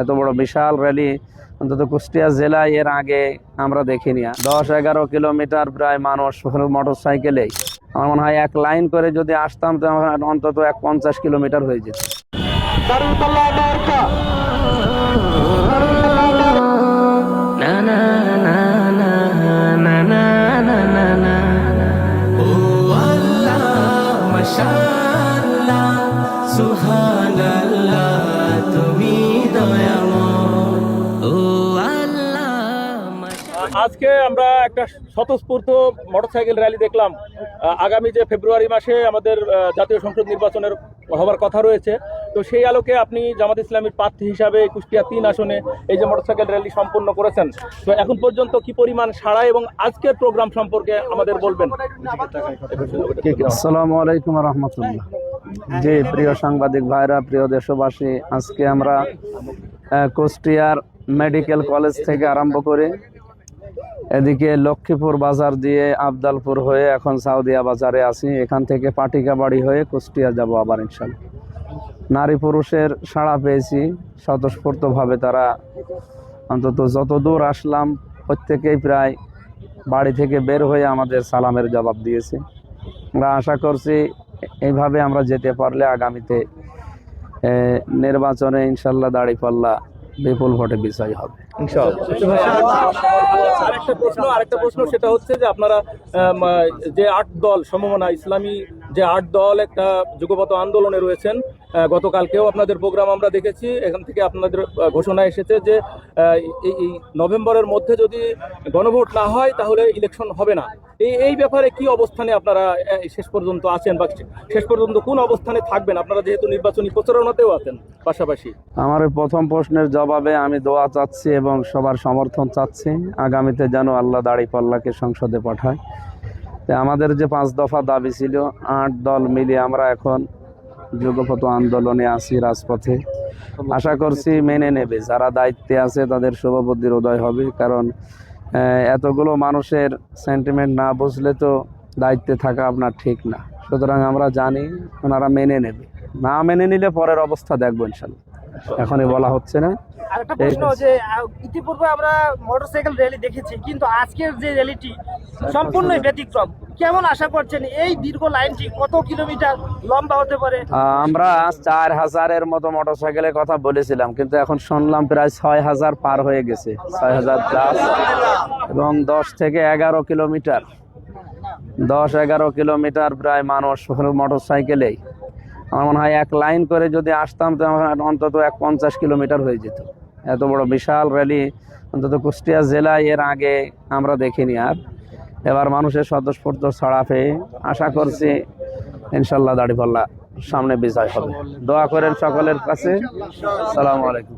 এত বড় বিশাল র্যালি অন্তত কুষ্টিয়া জেলায় এর আগে আমরা দেখিনি। দশ, এগারো কিলোমিটার প্রায় মানুষ মোটর সাইকেলেই আমার মনে হয় এক লাইন করে যদি আসতাম তো আমার অন্তত এক পঞ্চাশ কিলোমিটার হয়ে যেত। আজকে আমরা একটা স্বতঃস্ফূর্ত মোটরসাইকেল র্যালি দেখলাম। আগামী যে ফেব্রুয়ারি মাসে আমাদের জাতীয় সংসদ নির্বাচনের হবার কথা রয়েছে। তো সেই আলোকে আপনি জামাত ইসলামীর প্রার্থী হিসাবে কুষ্টিয়া তিন আসনে এই যে মোটরসাইকেল র্যালি সম্পন্ন করেছেন। তো এখন পর্যন্ত কি পরিমাণ সাড়া এবং আজকের প্রোগ্রাম সম্পর্কে আমাদের বলবেন? আসসালামু আলাইকুম রহমতুল্লাহ। জি, প্রিয় সাংবাদিক ভাইরা, প্রিয় দেশবাসী, আজকে আমরা কুষ্টিয়ার মেডিকেল কলেজ থেকে আরম্ভ করে এদিকে লক্ষ্মীপুর বাজার দিয়ে আবদালপুর হয়ে এখন সাউদিয়া বাজারে আছি। এখান থেকে পাটিকা বাড়ি হয়ে কুষ্টিয়া যাব আবার ইনশাল্লাহ। নারী পুরুষের সাড়া পেয়েছি। স্বতঃস্ফূর্তভাবে তারা অন্তত যত দূর আসলাম, প্রত্যেকেই প্রায় বাড়ি থেকে বের হয়ে আমাদের সালামের জবাব দিয়েছে। আমরা আশা করছি এইভাবে আমরা যেতে পারলে আগামীতে নির্বাচনে ইনশাল্লাহ দাঁড়িপাল্লা বিপুল ভোটে বিজয় হবে। আরেকটা প্রশ্ন আরেকটা প্রশ্ন সেটা হচ্ছে যে আপনারা যে আট দল সমমনা ইসলামী যে আট দল একটা যুগপত আন্দোলনে রয়েছেন গতকালকেও আপনাদের প্রোগ্রাম আমরা দেখেছি, এখান থেকে আপনাদের ঘোষণা এসেছে যে এই নভেম্বরের মধ্যে যদি গণভোট না হয় তাহলে ইলেকশন হবে না। এই এই ব্যাপারে কি অবস্থানে আপনারা শেষ পর্যন্ত আছেন বা শেষ পর্যন্ত কোন অবস্থানে থাকবেন? আপনারা যেহেতু নির্বাচনী প্রচারণাতেও আছেন পাশাপাশি। আমার প্রথম প্রশ্নের জবাবে আমি দোয়া চাচ্ছি এবং সবার সমর্থন চাচ্ছি। আগামীতে যেন আল্লাহ দাড়ি পাল্লাকে সংসদে পাঠায়। আমাদের যে পাঁচ দফা দাবি ছিল, আট দল মিলে আমরা এখন যুগপত আন্দোলনে আছি রাজপথে। আশা করছি মেনে নেবে। যারা দায়িত্বে আছে তাদের শুভবুদ্ধির উদয় হবে, কারণ এতগুলো মানুষের সেন্টিমেন্ট না বুঝলে তো দায়িত্বে থাকা আপনার ঠিক না। সুতরাং আমরা জানি ওনারা মেনে নেবে। না মেনে নিলে পরের অবস্থা দেখব ইনশাল্লাহ। এখনই বলা হচ্ছে না। আরেকটা প্রশ্ন যে ইতিপূর্বে আমরা মোটরসাইকেল র্যালি দেখেছি কিন্তু আজকের যে র্যালিটি সম্পূর্ণই ব্যতিক্রম। কেমন আশা করছেন এই দীর্ঘ লাইনটি কত কিলোমিটার লম্বা হতে পারে? আমরা চার হাজারের মতো মোটরসাইকেলের কথা বলেছিলাম কিন্তু এখন শুনলাম প্রায় ছয় হাজার পার হয়ে গেছে ছয় হাজার প্লাস এবং দশ থেকে এগারো কিলোমিটার দশ এগারো কিলোমিটার প্রায় মানুষ মোটরসাইকেলেই আমার মনে হয় এক লাইন করে যদি আসতাম, তো আমার অন্তত এক পঞ্চাশ কিলোমিটার হয়ে যেত। এত বড় বিশাল র্যালি অন্তত কুষ্টিয়া জেলায় এর আগে আমরা দেখিনি আর। এবার মানুষের স্বতঃস্ফূর্ত ছড়া পেয়ে আশা করছি ইনশাল্লাহ দাড়িপাল্লা সামনে বিজয় হবে। দোয়া করেন সকলের কাছে। সালাম আলাইকুম।